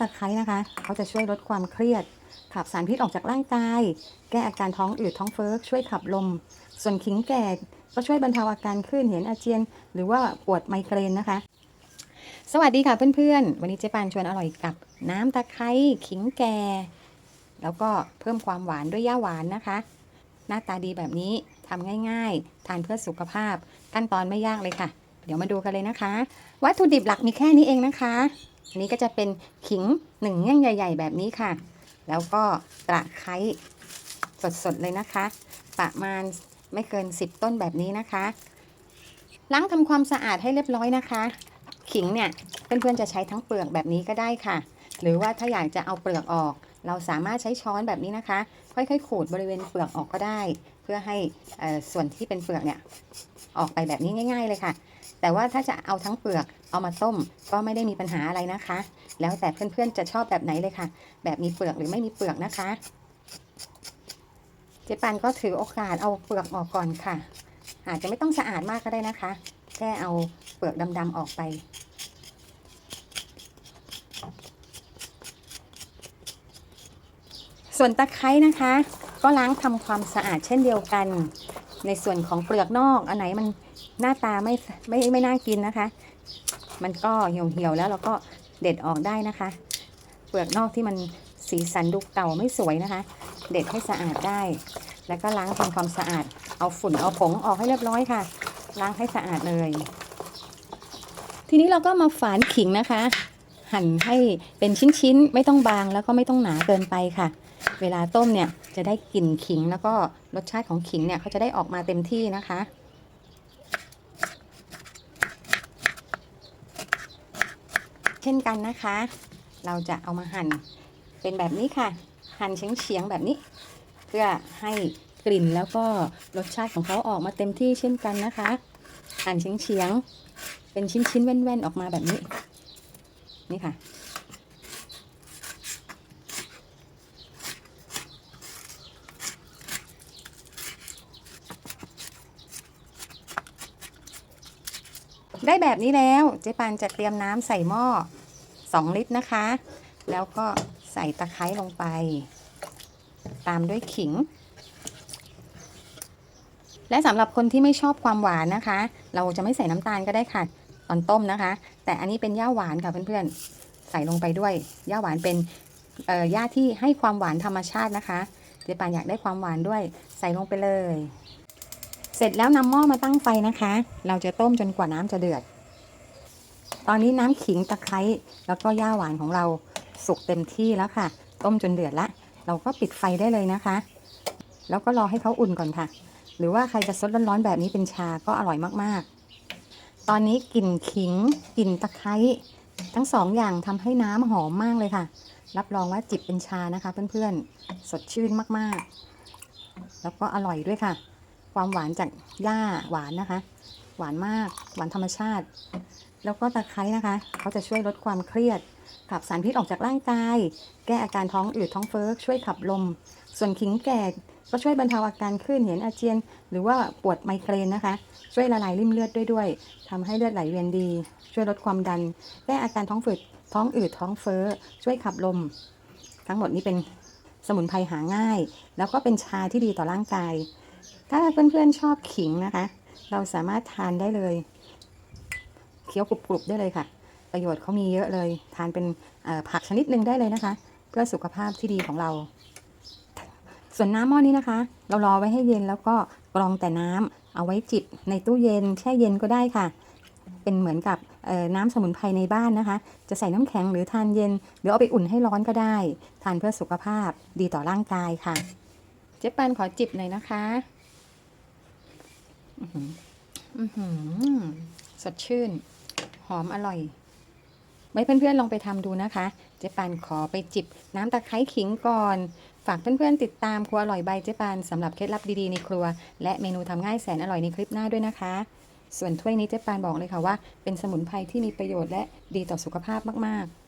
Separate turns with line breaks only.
ตะไคร้นะคะ เขาจะช่วยลดความเครียด ขับสารพิษออกจากร่างกาย แก้อาการท้องอืดท้องเฟ้อ ช่วยขับลม ส่วนขิงแก่ก็ช่วยบรรเทาอาการคลื่นเห็นอาเจียน หรือว่าปวดไมเกรนนะคะ สวัสดีค่ะเพื่อนๆ วันนี้เจ๊ปานชวนอร่อยกับน้ำตะไคร้ขิงแก่ แล้วก็เพิ่มความหวานด้วยย่าหวานนะคะ หน้าตาดีแบบนี้ทำง่าย ๆ ทานเพื่อสุขภาพ ขั้นตอนไม่ยากเลยค่ะ เดี๋ยวมาดูกันเลยนะคะ วัตถุดิบหลักมีแค่นี้เองนะคะ อันนี้ก็จะเป็นขิงหนึ่งแง่งใหญ่ ๆ แบบนี้ค่ะ แล้วก็ตะไคร้สดๆเลยนะคะ ประมาณไม่เกิน 10 ต้นแบบนี้นะคะ ล้างทำความสะอาดให้เรียบร้อยนะคะ ขิงเนี่ยเพื่อนๆจะใช้ทั้งเปลือกแบบนี้ก็ได้ค่ะ หรือว่าถ้าอยากจะเอาเปลือกออก เราสามารถใช้ช้อนแบบนี้นะคะ ค่อยๆขูดบริเวณเปลือกออกก็ได้ เพื่อให้ส่วนที่เป็นเปลือกเนี่ย ออกไปแบบนี้ง่าย ๆ เลยค่ะ แต่ว่าถ้าจะเอาทั้งเปลือกเอามาต้มก็ไม่ได้มีปัญหาอะไรนะคะ แล้วแต่เพื่อนๆจะชอบแบบไหนเลยค่ะ แบบมีเปลือกหรือไม่มีเปลือกนะคะ เจ๊ปันก็ถือโอกาสเอาเปลือกออกก่อนค่ะ อาจจะไม่ต้องสะอาดมากก็ได้นะคะ แค่เอาเปลือกดำๆออกไปส่วนตะไคร้นะคะ ก็ล้างทำความสะอาดเช่นเดียวกัน ในส่วนของเปลือกนอกอันไหนมันหน้าตาไม่ไม่ไม่น่ากินนะคะ มันก็เหี่ยวเหี่ยวแล้วเราก็เด็ดออกได้นะคะ เปลือกนอกที่มันสีสันดูเก่าไม่สวยนะคะ เด็ดให้สะอาดได้ แล้วก็ล้างทำความสะอาด เอาฝุ่นเอาผงออกให้เรียบร้อยค่ะ ล้างให้สะอาดเลย ทีนี้เราก็มาฝานขิงนะคะ หั่นให้เป็นชิ้นๆ ไม่ต้องบางแล้วก็ไม่ต้องหนาเกินไปค่ะ เวลาต้มเนี่ยจะได้กลิ่นขิงแล้วก็รสชาติของขิงเนี่ยเขาจะได้ออกมาเต็มที่นะคะเช่นกันนะคะ เราจะเอามาหั่นเป็นแบบนี้ค่ะ หั่นเฉียงๆแบบนี้ เพื่อให้กลิ่นแล้วก็รสชาติของเขาออกมาเต็มที่เช่นกันนะคะ หั่นเฉียงๆเป็นชิ้นๆแว่นๆออกมาแบบนี้ นี่ค่ะ ได้แบบนี้แล้วเจ๊ปานจะเตรียมน้ำใส่หม้อ 2 ลิตรนะคะ แล้วก็ใส่ตะไคร้ลงไป ตามด้วยขิง และสำหรับคนที่ไม่ชอบความหวานนะคะ เราจะไม่ใส่น้ำตาลก็ได้ค่ะ ตอนต้มนะคะ แต่อันนี้เป็นย่าหวานค่ะเพื่อนๆ ใส่ลงไปด้วยย่าหวานเป็นย่าที่ให้ความหวานธรรมชาตินะคะเจ๊ปานอยากได้ความหวานด้วยใส่ลงไปเลย เสร็จแล้วนำหม้อมาตั้งไฟนะคะ เราจะต้มจนกว่าน้ำจะเดือด ตอนนี้น้ำขิงตะไคร้แล้วก็ย่าหวานของเราสุกเต็มที่แล้วค่ะ ต้มจนเดือดละ เราก็ปิดไฟได้เลยนะคะ แล้วก็รอให้เขาอุ่นก่อนค่ะ หรือว่าใครจะซดร้อนๆแบบนี้เป็นชาก็อร่อยมากๆ ตอนนี้กลิ่นขิงกลิ่นตะไคร้ทั้งสองอย่างทำให้น้ำหอมมากเลยค่ะ รับรองว่าจิบเป็นชานะคะ เพื่อนๆ สดชื่นมากๆ แล้วก็อร่อยด้วยค่ะ ความหวานจากหญ้าหวานนะคะ หวานมากหวานธรรมชาติ แล้วก็ตะไคร้นะคะเขาจะช่วยลดความเครียด ขับสารพิษออกจากร่างกาย แก้อาการท้องอืดท้องเฟ้อช่วยขับลม ส่วนขิงแก่ ก็ช่วยบรรเทาอาการคลื่นเห็นอาเจียน หรือว่าปวดไมเกรนนะคะ ช่วยละลายริ่มเลือดด้วยด้วยทำให้เลือดไหลเวียนดี ช่วยลดความดัน แก้อาการท้องฝืดท้องอืดท้องเฟ้อ ช่วยขับลม ทั้งหมดนี้เป็นสมุนไพรหาง่าย แล้วก็เป็นชาที่ดีต่อร่างกาย ถ้าเพื่อนๆชอบขิงนะคะ เราสามารถทานได้เลยเคี้ยวกรุบๆได้เลยค่ะ ประโยชน์เขามีเยอะเลย ทานเป็นผักชนิดหนึ่งได้เลยนะคะ เพื่อสุขภาพที่ดีของเรา ส่วนน้ำหม้อนี้นะคะ เรารอไว้ให้เย็นแล้วก็กรองแต่น้ำเอาไว้จิบในตู้เย็น แช่เย็นก็ได้ค่ะ เป็นเหมือนกับน้ำสมุนไพรในบ้านนะคะ จะใส่น้ำแข็งหรือทานเย็น หรือเอาไปอุ่นให้ร้อนก็ได้ ทานเพื่อสุขภาพดีต่อร่างกายค่ะ เจ๊ปันขอจิบหน่อยนะคะอือหืออื้อหือสดชื่น หอมอร่อยไว้เพื่อนๆลองไปทำดูนะคะ เจ๊ปานขอไปจิบน้ำตะไคร้ขิงก่อน ฝากเพื่อนๆติดตามครัวอร่อยใบเจ๊ปานสำหรับเคล็ดลับดีๆในครัว และเมนูทำง่ายแสนอร่อยในคลิปหน้าด้วยนะคะ ส่วนถ้วยนี้เจ๊ปานบอกเลยค่ะว่า เป็นสมุนไพรที่มีประโยชน์และดีต่อสุขภาพมากๆ